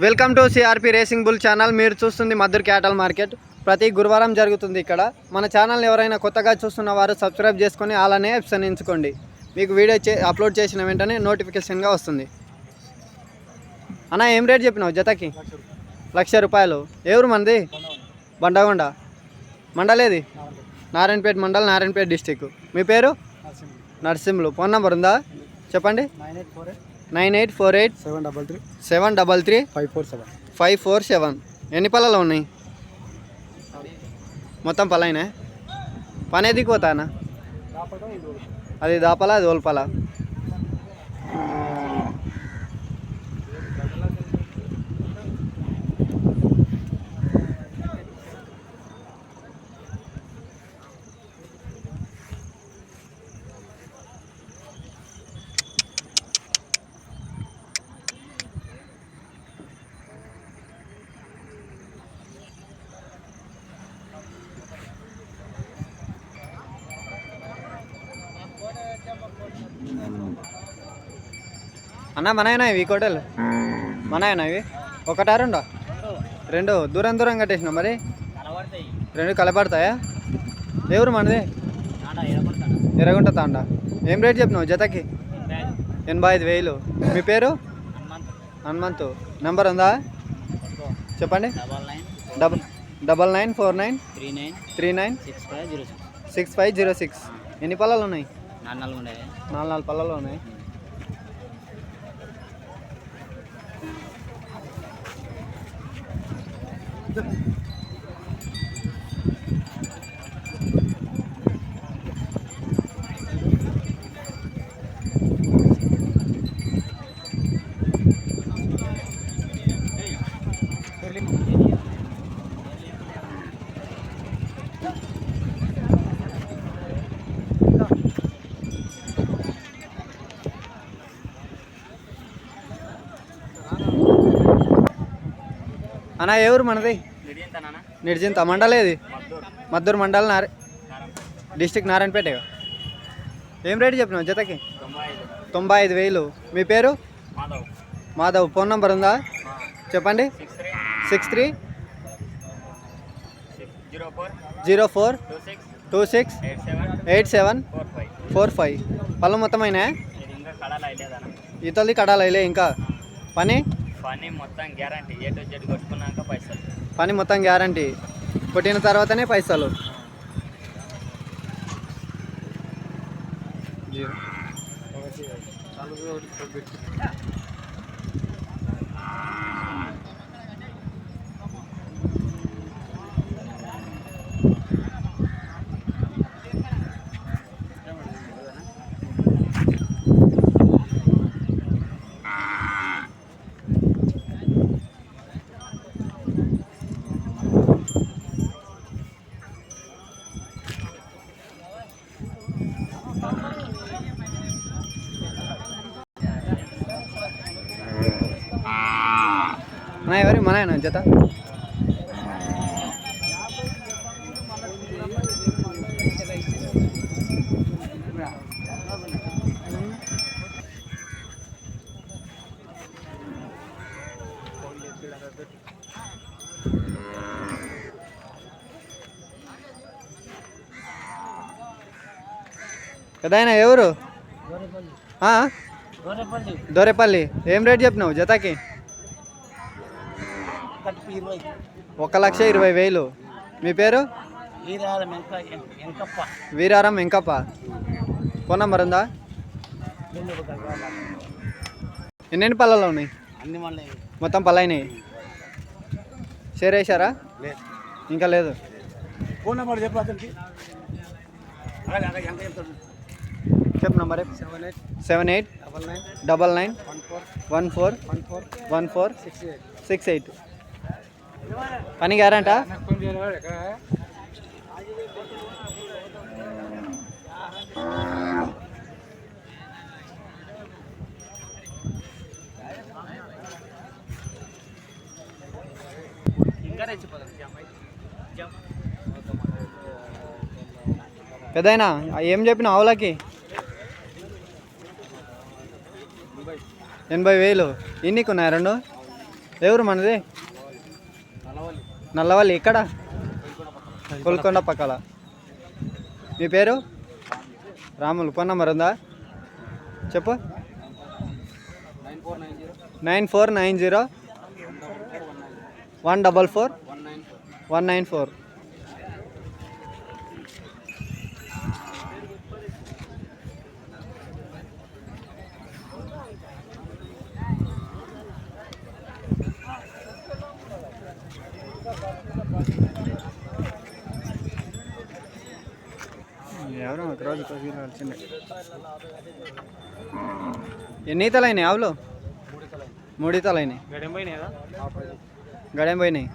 Welcome to CRP racing bull channel. మీరు చూస్తుంది Madhur క్యాటల్ market. ప్రతి గురువారం జరుగుతుంది ఇక్కడ. మన ఛానల్ ఎవరైనా కొత్తగా చూస్తున్న వారు సబ్స్క్రైబ్ చేసుకొని అలానే ఆప్షన్ ఎంచుకోండి మీకు వీడియో చే అప్లోడ్ చేసిన వెంటనే నోటిఫికేషన్గా వస్తుంది. అన్న ఏం రేట్ చెప్పినావు జతకి? లక్ష రూపాయలు. ఎవరు మనది? బండగొండ. మండలేది? నారాయణపేట మండల్ నారాయణపేట డిస్టిక్ మీ పేరు? నరసింహులు. ఫోన్ నంబర్ ఉందా? చెప్పండి. Nine eight four eight seven double three seven double three five four seven five four seven ఎన్ని పళ్ళలో ఉన్నాయి? మొత్తం పలైనా పని ఎదికి పోతానా? అది దాపల అది ఓల్పల? అన్న మనయేనా ఇవి కోటలు? మనయేనా ఇవి? ఒకటా రెండో? రెండు. దూరం దూరం కట్టేసినావు మరి? రెండు కలపడతాయా? ఎవరు మనది? ఎర్రగుంట తాండ. ఏం రేట్ చెప్పినావు జతకి? ఎనభై ఐదు వేలు. మీ పేరు? హనుమంతు. నెంబర్ ఉందా? చెప్పండి. Double double nine four nine three nine three nine six five zero six. Six five zero six ఎన్ని పళ్ళలు ఉన్నాయి. నాలుగు నాలుగు పళ్ళలు ఉన్నాయి. అన్న ఎవరు మనది ఎంత నాన్న నిర్జింత మండలేది మద్దూరు మద్దూరు మండల్ నార డిస్టిక్ నారాయణపేట ఏం రేటు చెప్పినావు జతకి? తొంభై ఐదు వేలు. మీ పేరు? మాధవ్. ఫోన్ నంబర్ ఉందా? చెప్పండి. Six three. Zero four. Two six. Eight seven. Four five. పళ్ళు మొత్తమైనా ఇది ఇంకా కడాలి ఇంకా. పని? పని మొత్తం గ్యారంటీ. ఏ టు జెడ్ కొట్టుకున్నాక పైసలు. పని మొత్తం గ్యారంటీ. కొట్టిన తర్వాతనే పైసలు. జీరో మన ఎవరి మన ఆయన జత పెదాయన ఎవరు ఆ? గోరెపల్లి దొరేపల్లి ఏం రేట్ చెప్పినావు జతకి కట్టి ఇరవై ఒక లక్ష ఇరవై వేలు. మీ పేరు? వీరారం వెంకప్ప. ఫోన్ నంబర్ ఉందా? ఎన్నెన్ని పళ్ళలో ఉన్నాయి? మొత్తం పళ్ళైనాయి. షేర్ వేసారా ఇంకా లేదు. ఫోన్ నెంబర్ చెప్పు అతనికి. Number seven eight seven eight double nine double nine one four one four one four one four six eight. Six eight. పని గ్యారంటా? పెద్దయినా ఏం చెప్పిన ఆవులకి? ఎనభై వేలు. ఎన్నికున్నాయి రెండు? ఎవరు మనది? నల్లవల్లి ఇక్కడ? కొల్కొండ పక్కల. మీ పేరు? రాములు ఫోన్ నెంబర్ ఉందా? చెప్పు. Nine four nine zero. One double four. One nine four. ఎన్ని ఈతలు అయినాయి ఆవులు? మూడు ఈతలు అయినాయి. గడేం పోయినాయి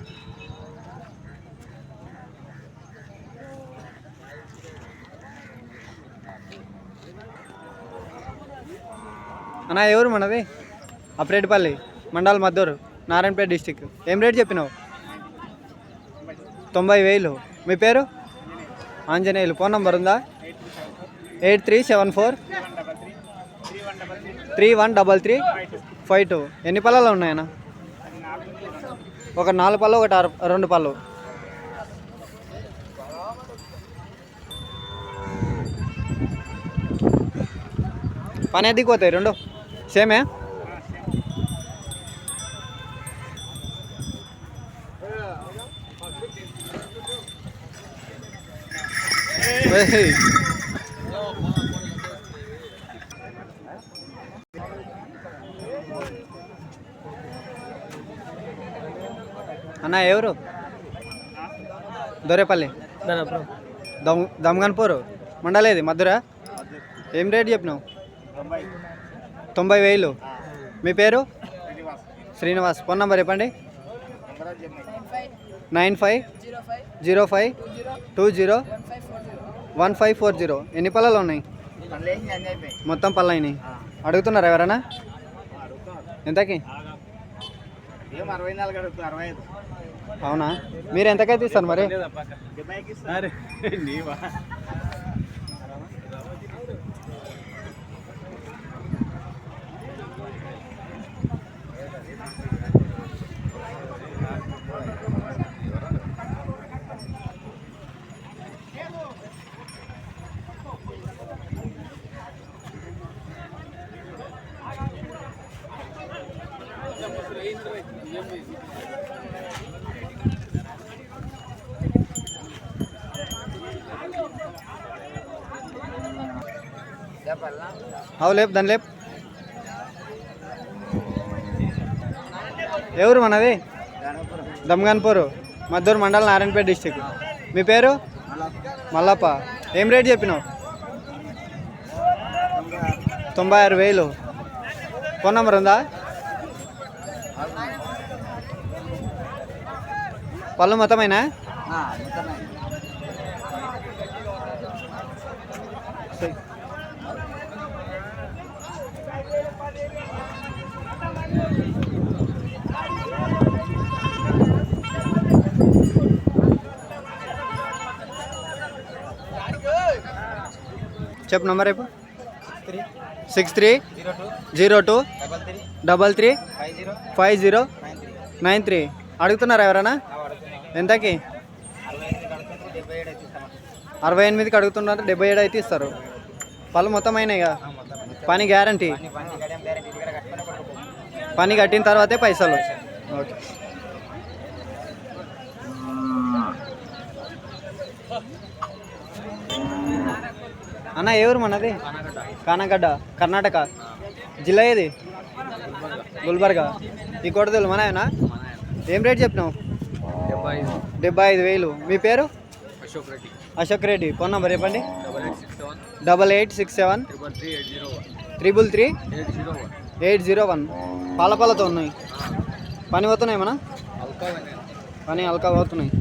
అన్న ఎవరు మనది? అప్రేటిపల్లి మండల్ మద్దూరు నారాయణపేట డిస్టిక్. ఏం రేట్ చెప్పినావు? తొంభై వేలు. మీ పేరు? ఆంజనేయులు. ఫోన్ నంబర్ ఉందా? Eight three seven four three one double three five two. ఎన్ని పళ్ళలో ఉన్నాయన్న? ఒక నాలుగు పళ్ళు ఒకటి ఆరు రెండు పళ్ళు. పని ఎదిగిపోతాయి రెండు. సేమే? అన్న ఎవరు? దొరేపల్లి. దమ్ దమ్గన్పూర్ మండలేది మధుర? ఏం రేట్ చెప్పినావు? తొంభై వేలు. మీ పేరు? శ్రీనివాస్. ఫోన్ నంబర్ చెప్పండి. Nine five zero five two zero. One five four zero. ఎన్ని పళ్ళలు ఉన్నాయి? మొత్తం పళ్ళు అయినాయి. అడుగుతున్నారా ఎవరైనా? ఎంతకి? అవునా? మీరు ఎంతకైతే ఇస్తారు మరి? అవు లేపు దాని లేపు ఎవరు మనది దమ్గాన్పూర్ మద్దూరు మండలం నారాయణపేట డిస్టిక్. మీ పేరు? మల్లప్ప. ఏం రేట్ చెప్పినావు? తొంభై ఆరు వేలు. ఫోన్ నెంబర్ ఉందా? పళ్ళు మొత్తమైనా? చెప్పు నంబర్ రేపు six three. Zero two. Double three. Five zero. Nine three. అడుగుతున్నారా ఎవరైనా? ఎంతకి? అరవై ఎనిమిదికి అడుగుతున్నారు డెబ్బై ఏడు అయితే ఇస్తారు. పళ్ళు మొత్తం అయినాయి కదా? పని గ్యారంటీ? పని కట్టిన తర్వాతే పైసలు. ఓకే. అన్న ఎవరు మనది? కానగడ్డ. కర్ణాటక. జిల్లా ఏది? గుల్బర్గా. ఈ కొడదలు మనవేనా ఏం రేట్ చెప్పినావు? డెబ్బై ఐదు వేలు. మీ పేరు? అశోక్ రెడ్డి. అశోక్ రెడ్డి ఫోన్ నెంబర్ చెప్పండి. Double eight six seven triple three eight zero one. పాలపాలతో పాల పాలతో ఉన్నాయి. పని పోతున్నాయి మన? పని అల్కా పోతున్నాయి.